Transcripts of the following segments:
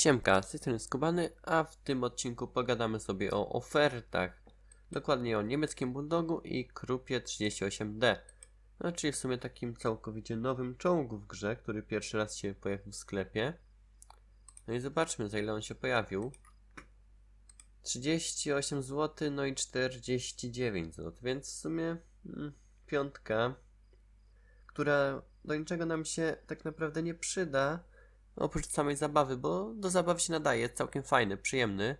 Siemka, z tej strony Skubany, a w tym odcinku pogadamy sobie o ofertach. Dokładnie o niemieckim Bulldogu i Krupie 38D. No, czyli w sumie takim całkowicie nowym czołgu w grze, który pierwszy raz się pojawił w sklepie. No i zobaczmy, za ile on się pojawił. 38 zł, no i 49 zł, więc w sumie mm, piątka, która do niczego nam się tak naprawdę nie przyda, oprócz samej zabawy, bo do zabawy się nadaje, jest całkiem fajny, przyjemny.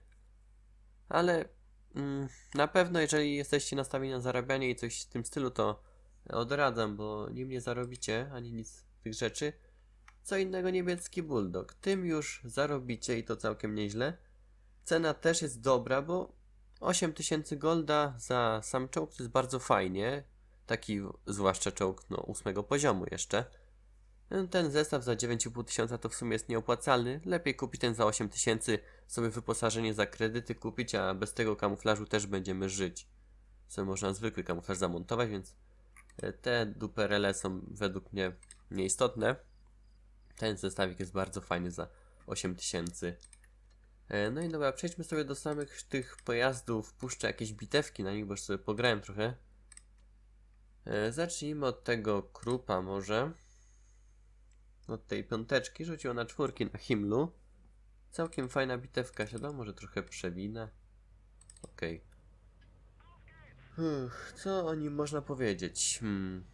Ale mm, na pewno, jeżeli jesteście nastawieni na zarabianie i coś w tym stylu, to odradzam, bo nim nie zarobicie ani nic z tych rzeczy. Co innego niemiecki bulldog. Tym już zarobicie i to całkiem nieźle. Cena też jest dobra, bo 8000 golda za sam czołg to jest bardzo fajnie. Taki zwłaszcza czołg no, ósmego poziomu jeszcze. Ten zestaw za 9,5 tysiąca to w sumie jest nieopłacalny. Lepiej kupić ten za 8 tysięcy, sobie wyposażenie za kredyty kupić, a bez tego kamuflażu też będziemy żyć. Sobie można zwykły kamuflaż zamontować, więc e, te duperele są według mnie nieistotne. Ten zestawik jest bardzo fajny za 8 tysięcy. E, No i dobra, przejdźmy sobie do samych tych pojazdów. Puszczę jakieś bitewki na nich, bo już sobie pograłem trochę. E, Zacznijmy od tego krupa może od tej piąteczki, rzucił na czwórki na Himlu. Całkiem fajna bitewka siada, może trochę przewinę. Okej. Uff, Co o nim można powiedzieć? Hmm.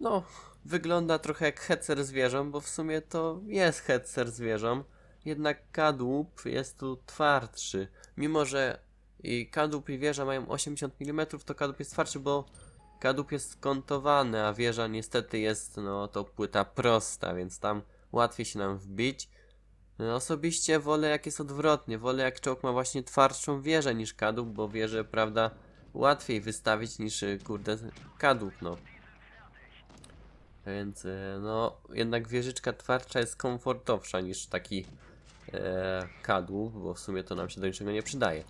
No, wygląda trochę jak headser zwierzą, bo w sumie to jest headser zwierzą. Jednak kadłub jest tu twardszy. Mimo, że i kadłub i wieża mają 80 mm, to kadłub jest twardszy, bo kadłub jest skontowany, a wieża niestety jest, no to płyta prosta, więc tam łatwiej się nam wbić. No, Osobiście wolę jak jest odwrotnie, wolę jak czołg ma właśnie twardszą wieżę niż kadłub, bo wieżę, prawda, łatwiej wystawić niż, y, kurde, kadłub, no. Więc, e, no, jednak wieżyczka twardsza jest komfortowsza niż taki e, kadłub, bo w sumie to nam się do niczego nie przydaje.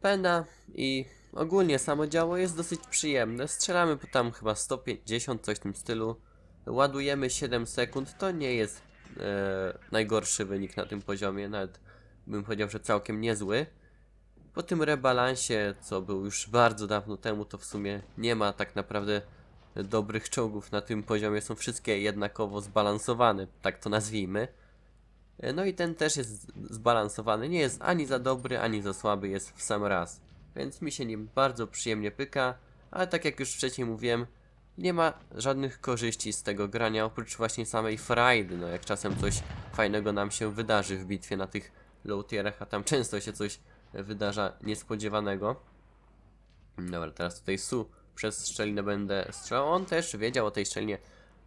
Pena i ogólnie samo działo jest dosyć przyjemne. Strzelamy po tam chyba 150, coś w tym stylu. Ładujemy 7 sekund, to nie jest e, najgorszy wynik na tym poziomie, nawet bym powiedział, że całkiem niezły. Po tym rebalansie, co był już bardzo dawno temu, to w sumie nie ma tak naprawdę dobrych czołgów na tym poziomie, są wszystkie jednakowo zbalansowane, tak to nazwijmy. E, No i ten też jest zbalansowany, nie jest ani za dobry, ani za słaby, jest w sam raz. Więc mi się nim bardzo przyjemnie pyka, ale tak jak już wcześniej mówiłem, nie ma żadnych korzyści z tego grania, oprócz właśnie samej frajdy, no jak czasem coś fajnego nam się wydarzy w bitwie na tych low tierach, a tam często się coś wydarza niespodziewanego. Dobra, teraz tutaj Su przez szczelinę będę strzelał. On też wiedział o tej szczelinie.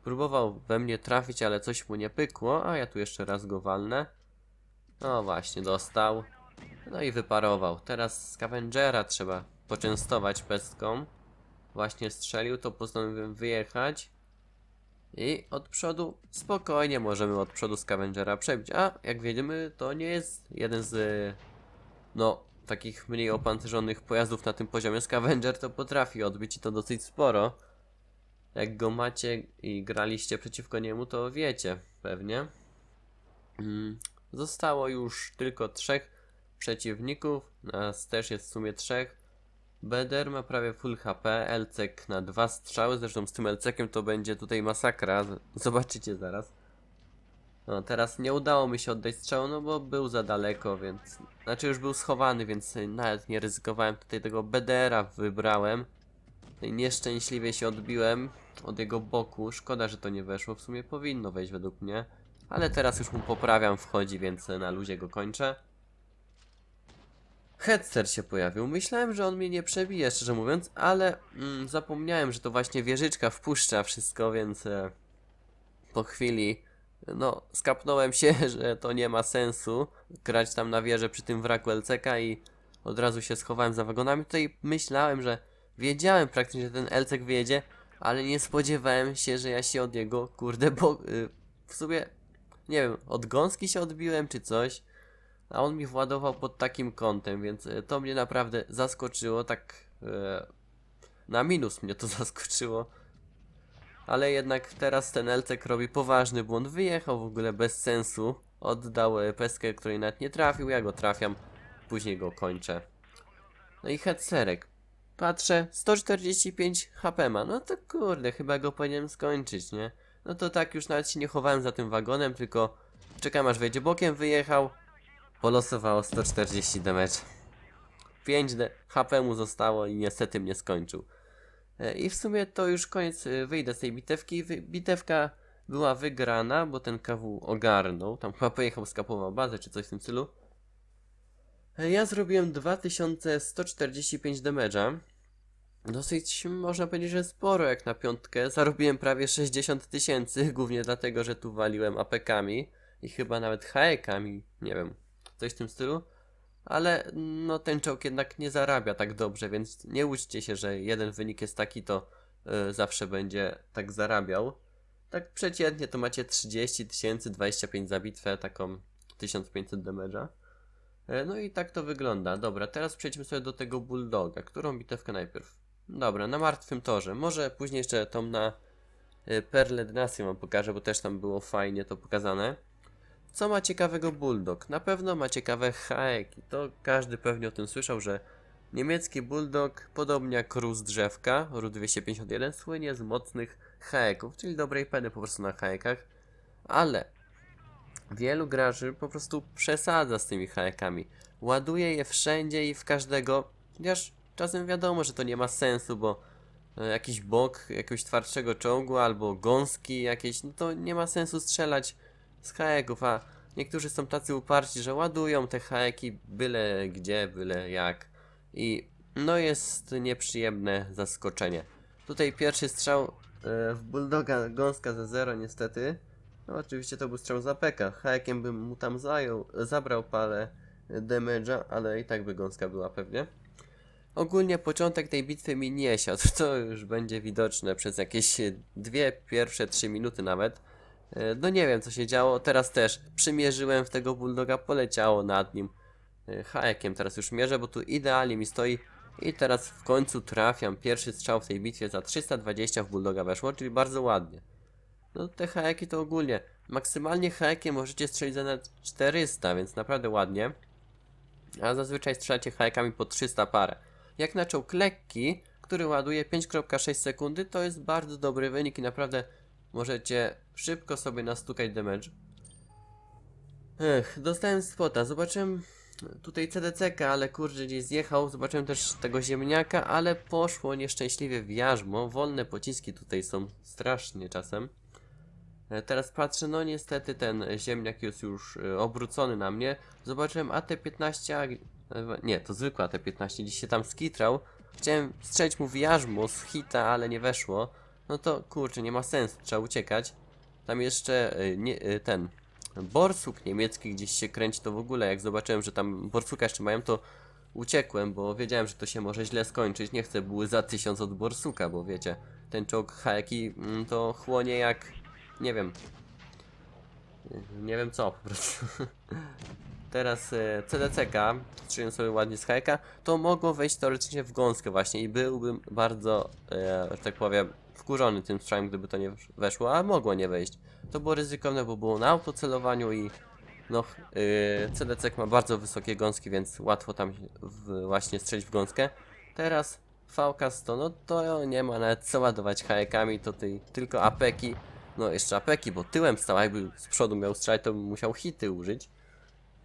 Próbował we mnie trafić, ale coś mu nie pykło, a ja tu jeszcze raz go walnę. No właśnie, dostał. No i wyparował. Teraz Scavengera trzeba poczęstować pestką. Właśnie strzelił, to postanowiłem wyjechać. I od przodu, spokojnie możemy od przodu Scavengera przebić. A, jak widzimy, to nie jest jeden z, no, takich mniej opancerzonych pojazdów na tym poziomie. Scavenger to potrafi odbić i to dosyć sporo. Jak go macie i graliście przeciwko niemu, to wiecie pewnie. Mm, Zostało już tylko trzech przeciwników. Nas też jest w sumie trzech. Beder ma prawie full HP, Elcek na dwa strzały, zresztą z tym Elcekiem to będzie tutaj masakra, zobaczycie zaraz. No teraz nie udało mi się oddać strzału, no bo był za daleko, więc... Znaczy już był schowany, więc nawet nie ryzykowałem tutaj tego Bedera wybrałem. I nieszczęśliwie się odbiłem od jego boku, szkoda, że to nie weszło, w sumie powinno wejść według mnie. Ale teraz już mu poprawiam, wchodzi, więc na luzie go kończę. Headset się pojawił. Myślałem, że on mnie nie przebije, szczerze mówiąc, ale mm, zapomniałem, że to właśnie wieżyczka wpuszcza wszystko, więc e, po chwili no, skapnąłem się, że to nie ma sensu grać tam na wieżę przy tym wraku LCK i od razu się schowałem za wagonami. Tutaj myślałem, że wiedziałem praktycznie, że ten LCK wyjedzie, ale nie spodziewałem się, że ja się od jego, kurde, bo y, w sumie, nie wiem, od gąski się odbiłem czy coś. A on mi władował pod takim kątem, więc e, to mnie naprawdę zaskoczyło, tak e, na minus mnie to zaskoczyło. Ale jednak teraz ten Elcek robi poważny błąd, wyjechał w ogóle bez sensu oddał e, peskę, której nawet nie trafił, ja go trafiam, później go kończę. No i headserek. Patrzę, 145 HP ma, no to kurde, chyba go powinienem skończyć, nie? No to tak już nawet się nie chowałem za tym wagonem, tylko czekam aż wejdzie bokiem, wyjechał, polosowało 140 damage. 5 de- HP mu zostało i niestety mnie skończył. E, I w sumie to już koniec, e, wyjdę z tej bitewki. Bitewka była wygrana, bo ten KW ogarnął. Tam chyba pojechał, skapował bazę czy coś w tym stylu. E, Ja zrobiłem 2145 damage'a. Dosyć można powiedzieć, że sporo jak na piątkę. Zarobiłem prawie 60 tysięcy, głównie dlatego, że tu waliłem apekami i chyba nawet haekami, nie wiem, coś w tym stylu. Ale no ten czołg jednak nie zarabia tak dobrze, więc nie łudźcie się, że jeden wynik jest taki, to y, zawsze będzie tak zarabiał. Tak przeciętnie to macie 30 tysięcy, 25 za bitwę, taką 1500 damage'a. E, No i tak to wygląda. Dobra, teraz przejdźmy sobie do tego Bulldoga. Którą bitewkę najpierw? Dobra, na martwym torze. Może później jeszcze tą na y, Perle Dynastii wam pokażę, bo też tam było fajnie to pokazane. Co ma ciekawego Bulldog? Na pewno ma ciekawe haeki. To każdy pewnie o tym słyszał, że niemiecki Bulldog, podobnie jak Rus drzewka, RU-251, słynie z mocnych haeków, czyli dobrej peny po prostu na haekach. Ale wielu graczy po prostu przesadza z tymi haekami. Ładuje je wszędzie i w każdego, chociaż czasem wiadomo, że to nie ma sensu, bo e, jakiś bok jakiegoś twardszego czołgu albo gąski jakieś, no to nie ma sensu strzelać z haeków, a niektórzy są tacy uparci, że ładują te haeki byle gdzie, byle jak i no jest nieprzyjemne zaskoczenie. Tutaj pierwszy strzał e, w Bulldoga gąska ze zero niestety. No oczywiście to był strzał za peka. Haekiem bym mu tam zajął, zabrał parę damage'a, ale i tak by gąska była pewnie. Ogólnie początek tej bitwy mi nie siadł, to już będzie widoczne przez jakieś dwie pierwsze trzy minuty nawet. E, No nie wiem co się działo, teraz też przymierzyłem w tego bulldoga, poleciało nad nim. E, Haekiem teraz już mierzę, bo tu idealnie mi stoi i teraz w końcu trafiam. Pierwszy strzał w tej bitwie za 320 w bulldoga weszło, czyli bardzo ładnie. No te haeki to ogólnie, maksymalnie haekiem możecie strzelić za nawet 400, więc naprawdę ładnie. A zazwyczaj strzelacie haekami po 300 parę. Jak na czołg lekki, który ładuje 5.6 sekundy, to jest bardzo dobry wynik i naprawdę możecie szybko sobie nastukać damage. Ech, dostałem spota, zobaczyłem tutaj CDCK, ale kurde gdzieś zjechał, zobaczyłem też tego ziemniaka, ale poszło nieszczęśliwie w jarzmo, wolne pociski tutaj są strasznie czasem. E, Teraz patrzę, no niestety ten ziemniak jest już e, obrócony na mnie. Zobaczyłem AT-15, a... e, nie, to zwykły AT-15, dziś się tam skitrał. Chciałem strzelić mu w jarzmo z hita, ale nie weszło. No to kurczę, nie ma sensu, trzeba uciekać. Tam jeszcze e, nie, e, ten borsuk niemiecki gdzieś się kręci, to w ogóle jak zobaczyłem, że tam borsuka jeszcze mają, to uciekłem, bo wiedziałem, że to się może źle skończyć. Nie chcę były za tysiąc od borsuka, bo wiecie, ten czołg Haeki mm, to chłonie jak nie wiem. Nie wiem co po prostu. Teraz e, CDCK, strzeliłem sobie ładnie z hajka, to mogło wejść teoretycznie w gąskę właśnie i byłbym bardzo, że tak powiem, wkurzony tym strzałem, gdyby to nie wesz- weszło, a mogło nie wejść. To było ryzykowne, bo było na autocelowaniu i no, CDCK ma bardzo wysokie gąski, więc łatwo tam w, właśnie strzelić w gąskę. Teraz VK100, no to nie ma nawet co ładować hajekami, to ty, tylko apeki. No jeszcze apeki, bo tyłem stał, jakby z przodu miał strzelać, to bym musiał hity użyć.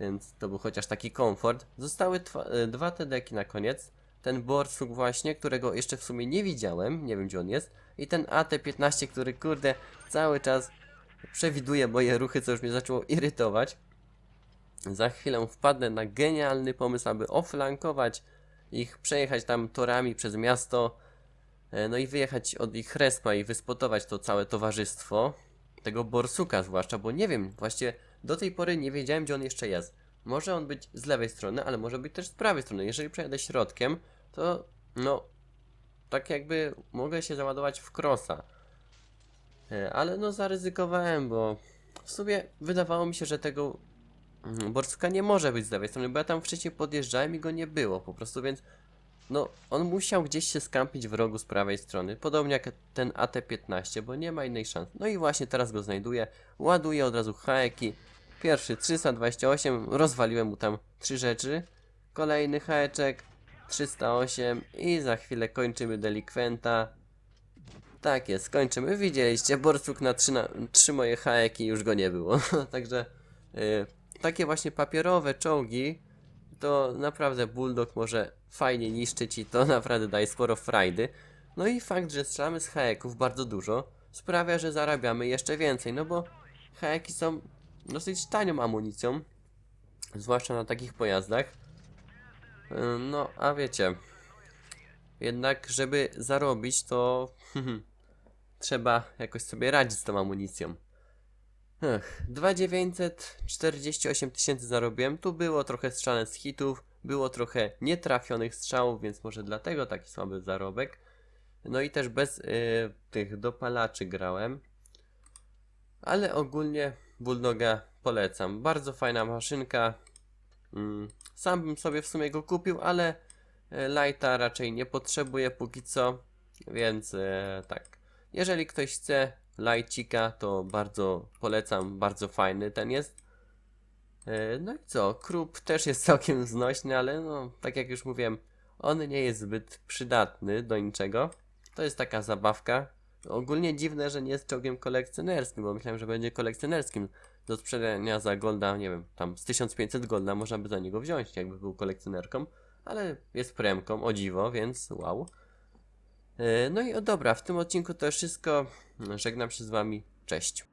Więc to był chociaż taki komfort. Zostały e, dwa TDki na koniec. Ten Borsuk właśnie, którego jeszcze w sumie nie widziałem, nie wiem gdzie on jest. I ten AT-15, który kurde cały czas przewiduje moje ruchy, co już mnie zaczęło irytować. Za chwilę wpadnę na genialny pomysł, aby oflankować ich, przejechać tam torami przez miasto. E, No i wyjechać od ich respa i wyspotować to całe towarzystwo. Tego Borsuka zwłaszcza, bo nie wiem, właściwie do tej pory nie wiedziałem, gdzie on jeszcze jest. Może on być z lewej strony, ale może być też z prawej strony. Jeżeli przejadę środkiem, to no, tak jakby mogę się załadować w krosa. E, Ale no zaryzykowałem, bo w sumie wydawało mi się, że tego mm, Borsuka nie może być z lewej strony, bo ja tam wcześniej podjeżdżałem i go nie było po prostu, więc no, on musiał gdzieś się skampić w rogu z prawej strony, podobnie jak ten AT-15, bo nie ma innej szans. No i właśnie teraz go znajduję, ładuję od razu haeki Pierwszy 328, rozwaliłem mu tam trzy rzeczy. Kolejny haeczek 308 i za chwilę kończymy delikwenta. Tak jest, kończymy. Widzieliście, borsuk na trzy, na moje hajeki już go nie było. Także y, takie właśnie papierowe czołgi to naprawdę Bulldog może fajnie niszczyć i to naprawdę daje sporo frajdy. No i fakt, że strzelamy z hajeków bardzo dużo sprawia, że zarabiamy jeszcze więcej, no bo hajeki są dosyć tanią amunicją, zwłaszcza na takich pojazdach. No, a wiecie, jednak żeby zarobić to trzeba jakoś sobie radzić z tą amunicją. Ech, 2948 tysięcy zarobiłem. Tu było trochę strzelane z hitów, było trochę nietrafionych strzałów, więc może dlatego taki słaby zarobek. No i też bez y, tych dopalaczy grałem. Ale ogólnie Bulldoga polecam. Bardzo fajna maszynka. Mm, sam bym sobie w sumie go kupił, ale e, Lighta raczej nie potrzebuję póki co. Więc e, tak. Jeżeli ktoś chce Lightcika, to bardzo polecam. Bardzo fajny ten jest. E, No i co? Krup też jest całkiem znośny, ale no, tak jak już mówiłem, on nie jest zbyt przydatny do niczego. To jest taka zabawka. Ogólnie dziwne, że nie jest czołgiem kolekcjonerskim, bo myślałem, że będzie kolekcjonerskim. Do sprzedania za golda, nie wiem, tam z 1500 golda można by za niego wziąć, jakby był kolekcjonerką. Ale jest premką, o dziwo, więc wow. E, No i o dobra, w tym odcinku to już wszystko. Żegnam się z wami. Cześć.